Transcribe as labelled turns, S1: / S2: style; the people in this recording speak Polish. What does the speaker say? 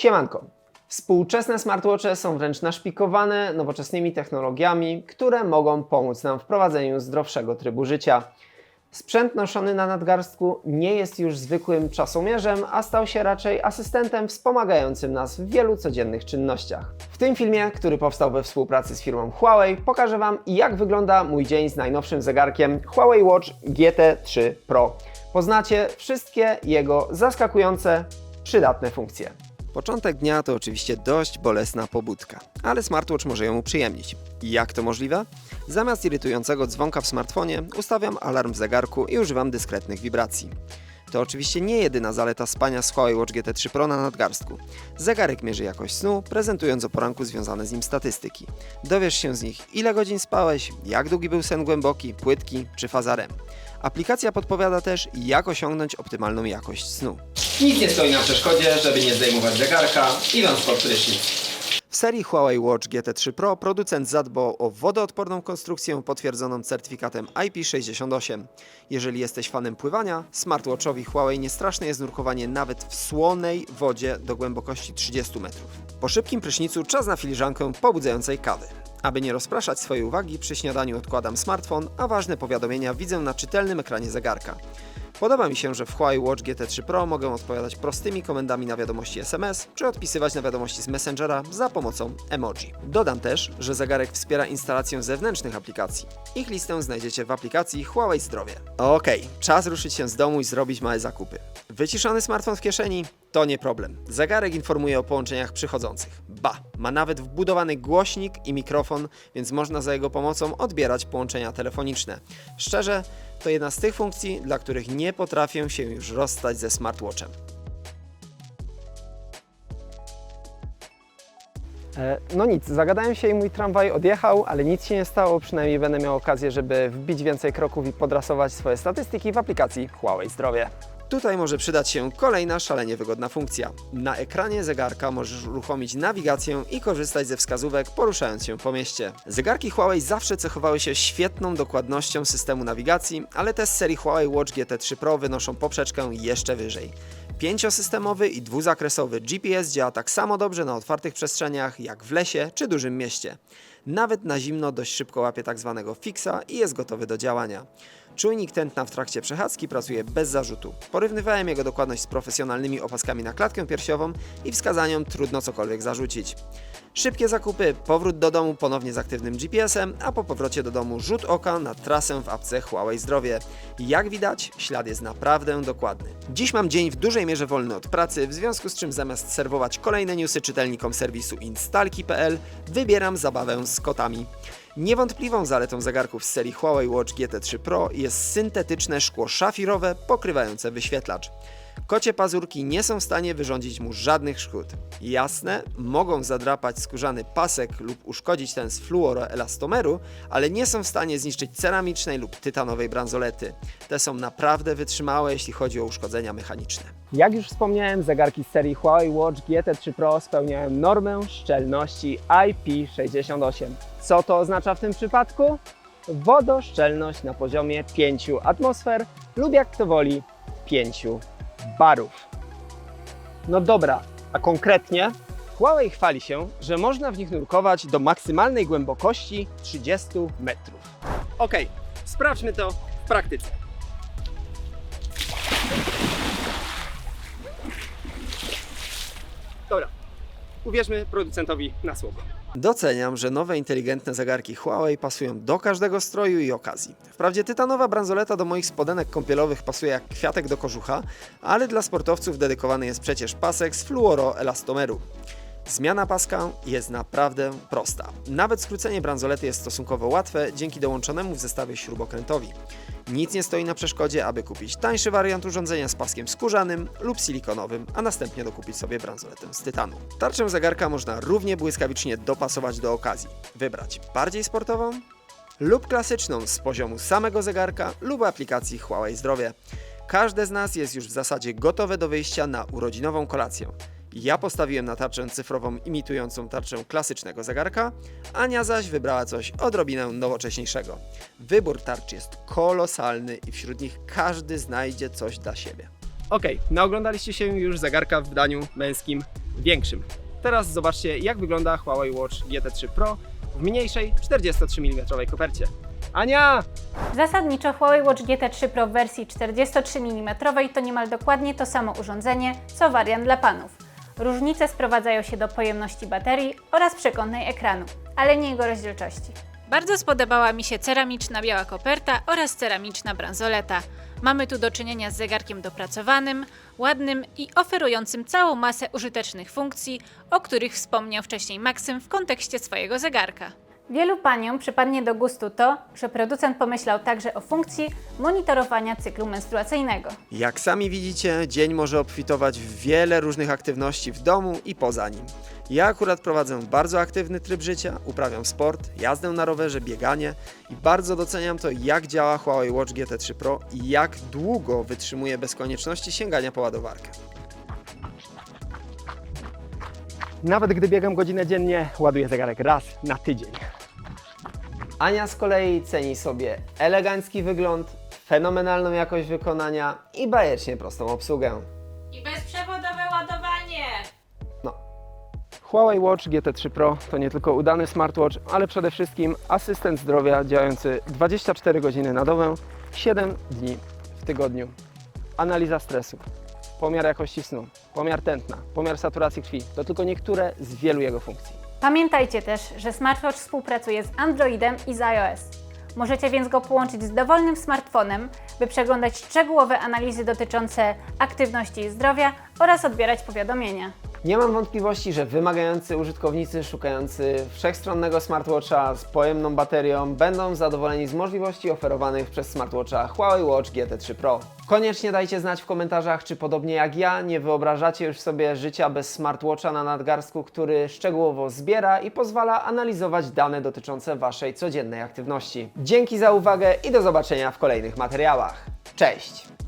S1: Siemanko. Współczesne smartwatche są wręcz naszpikowane nowoczesnymi technologiami, które mogą pomóc nam w prowadzeniu zdrowszego trybu życia. Sprzęt noszony na nadgarstku nie jest już zwykłym czasomierzem, a stał się raczej asystentem wspomagającym nas w wielu codziennych czynnościach. W tym filmie, który powstał we współpracy z firmą Huawei, pokażę Wam jak wygląda mój dzień z najnowszym zegarkiem Huawei Watch GT3 Pro. Poznacie wszystkie jego zaskakujące, przydatne funkcje. Początek dnia to oczywiście dość bolesna pobudka, ale smartwatch może ją uprzyjemnić. Jak to możliwe? Zamiast irytującego dzwonka w smartfonie ustawiam alarm w zegarku i używam dyskretnych wibracji. To oczywiście nie jedyna zaleta spania z Huawei Watch GT3 Pro na nadgarstku. Zegarek mierzy jakość snu, prezentując o poranku związane z nim statystyki. Dowiesz się z nich, ile godzin spałeś, jak długi był sen głęboki, płytki czy faza REM. Aplikacja podpowiada też, jak osiągnąć optymalną jakość snu.
S2: Nic nie stoi na przeszkodzie, żeby nie zdejmować zegarka, idąc pod prysznic.
S1: W serii Huawei Watch GT3 Pro producent zadbał o wodoodporną konstrukcję potwierdzoną certyfikatem IP68. Jeżeli jesteś fanem pływania, smartwatchowi Huawei niestraszne jest nurkowanie nawet w słonej wodzie do głębokości 30 metrów. Po szybkim prysznicu czas na filiżankę pobudzającej kawy. Aby nie rozpraszać swojej uwagi, przy śniadaniu odkładam smartfon, a ważne powiadomienia widzę na czytelnym ekranie zegarka. Podoba mi się, że w Huawei Watch GT3 Pro mogę odpowiadać prostymi komendami na wiadomości SMS, czy odpisywać na wiadomości z Messengera za pomocą emoji. Dodam też, że zegarek wspiera instalację zewnętrznych aplikacji. Ich listę znajdziecie w aplikacji Huawei Zdrowie. Okej, czas ruszyć się z domu i zrobić małe zakupy. Wyciszony smartfon w kieszeni? To nie problem. Zegarek informuje o połączeniach przychodzących. Ba, ma nawet wbudowany głośnik i mikrofon, więc można za jego pomocą odbierać połączenia telefoniczne. Szczerze, to jedna z tych funkcji, dla których nie potrafię się już rozstać ze smartwatchem. No nic, zagadałem się i mój tramwaj odjechał, ale nic się nie stało, przynajmniej będę miał okazję, żeby wbić więcej kroków i podrasować swoje statystyki w aplikacji Huawei Zdrowie. Tutaj może przydać się kolejna szalenie wygodna funkcja. Na ekranie zegarka możesz uruchomić nawigację i korzystać ze wskazówek poruszając się po mieście. Zegarki Huawei zawsze cechowały się świetną dokładnością systemu nawigacji, ale te z serii Huawei Watch GT3 Pro wynoszą poprzeczkę jeszcze wyżej. Pięciosystemowy i dwuzakresowy GPS działa tak samo dobrze na otwartych przestrzeniach jak w lesie czy dużym mieście. Nawet na zimno dość szybko łapie tak zwanego fixa i jest gotowy do działania. Czujnik tętna w trakcie przechadzki pracuje bez zarzutu. Porównywałem jego dokładność z profesjonalnymi opaskami na klatkę piersiową i wskazaniom trudno cokolwiek zarzucić. Szybkie zakupy, powrót do domu ponownie z aktywnym GPS-em, a po powrocie do domu rzut oka na trasę w apce Huawei Zdrowie. Jak widać, ślad jest naprawdę dokładny. Dziś mam dzień w dużej mierze wolny od pracy, w związku z czym zamiast serwować kolejne newsy czytelnikom serwisu instalki.pl, wybieram zabawę z kotami. Niewątpliwą zaletą zegarków z serii Huawei Watch GT3 Pro jest syntetyczne szkło szafirowe pokrywające wyświetlacz. Kocie pazurki nie są w stanie wyrządzić mu żadnych szkód. Jasne, mogą zadrapać skórzany pasek lub uszkodzić ten z fluoroelastomeru, ale nie są w stanie zniszczyć ceramicznej lub tytanowej bransolety. Te są naprawdę wytrzymałe, jeśli chodzi o uszkodzenia mechaniczne. Jak już wspomniałem, zegarki z serii Huawei Watch GT3 Pro spełniają normę szczelności IP68. Co to oznacza w tym przypadku? Wodoszczelność na poziomie 5 atmosfer lub jak kto woli 5 barów. No dobra, a konkretnie Huawei chwali się, że można w nich nurkować do maksymalnej głębokości 30 metrów. Ok, sprawdźmy to w praktyce. Dobra, uwierzmy producentowi na słowo. Doceniam, że nowe inteligentne zegarki Huawei pasują do każdego stroju i okazji. Wprawdzie tytanowa bransoleta do moich spodenek kąpielowych pasuje jak kwiatek do kożucha, ale dla sportowców dedykowany jest przecież pasek z fluoroelastomeru. Zmiana paska jest naprawdę prosta. Nawet skrócenie bransolety jest stosunkowo łatwe dzięki dołączonemu w zestawie śrubokrętowi. Nic nie stoi na przeszkodzie, aby kupić tańszy wariant urządzenia z paskiem skórzanym lub silikonowym, a następnie dokupić sobie bransoletę z tytanu. Tarczę zegarka można równie błyskawicznie dopasować do okazji. Wybrać bardziej sportową lub klasyczną z poziomu samego zegarka lub aplikacji Huawei Zdrowie. Każde z nas jest już w zasadzie gotowe do wyjścia na urodzinową kolację. Ja postawiłem na tarczę cyfrową imitującą tarczę klasycznego zegarka, Ania zaś wybrała coś odrobinę nowocześniejszego. Wybór tarcz jest kolosalny i wśród nich każdy znajdzie coś dla siebie. Okej, naoglądaliście się już zegarka w wydaniu męskim. większym. Teraz zobaczcie, jak wygląda Huawei Watch GT3 Pro w mniejszej 43 mm kopercie. Ania!
S3: Zasadniczo Huawei Watch GT3 Pro w wersji 43 mm to niemal dokładnie to samo urządzenie, co wariant dla panów. Różnice sprowadzają się do pojemności baterii oraz przekątnej ekranu, ale nie jego rozdzielczości. Bardzo spodobała mi się ceramiczna biała koperta oraz ceramiczna bransoleta. Mamy tu do czynienia z zegarkiem dopracowanym, ładnym i oferującym całą masę użytecznych funkcji, o których wspomniał wcześniej Maksym w kontekście swojego zegarka. Wielu paniom przypadnie do gustu to, że producent pomyślał także o funkcji monitorowania cyklu menstruacyjnego.
S1: Jak sami widzicie, dzień może obfitować w wiele różnych aktywności w domu i poza nim. Ja akurat prowadzę bardzo aktywny tryb życia, uprawiam sport, jazdę na rowerze, bieganie i bardzo doceniam to, jak działa Huawei Watch GT3 Pro i jak długo wytrzymuje bez konieczności sięgania po ładowarkę. Nawet gdy biegam godzinę dziennie, ładuję zegarek raz na tydzień. Ania z kolei ceni sobie elegancki wygląd, fenomenalną jakość wykonania i bajecznie prostą obsługę.
S3: I bezprzewodowe ładowanie!
S1: No. Huawei Watch GT3 Pro to nie tylko udany smartwatch, ale przede wszystkim asystent zdrowia działający 24 godziny na dobę, 7 dni w tygodniu. Analiza stresu, pomiar jakości snu, pomiar tętna, pomiar saturacji krwi to tylko niektóre z wielu jego funkcji.
S3: Pamiętajcie też, że smartwatch współpracuje z Androidem i z iOS. Możecie więc go połączyć z dowolnym smartfonem, by przeglądać szczegółowe analizy dotyczące aktywności i zdrowia oraz odbierać powiadomienia.
S1: Nie mam wątpliwości, że wymagający użytkownicy szukający wszechstronnego smartwatcha z pojemną baterią będą zadowoleni z możliwości oferowanych przez smartwatcha Huawei Watch GT3 Pro. Koniecznie dajcie znać w komentarzach, czy podobnie jak ja nie wyobrażacie już sobie życia bez smartwatcha na nadgarstku, który szczegółowo zbiera i pozwala analizować dane dotyczące Waszej codziennej aktywności. Dzięki za uwagę i do zobaczenia w kolejnych materiałach. Cześć!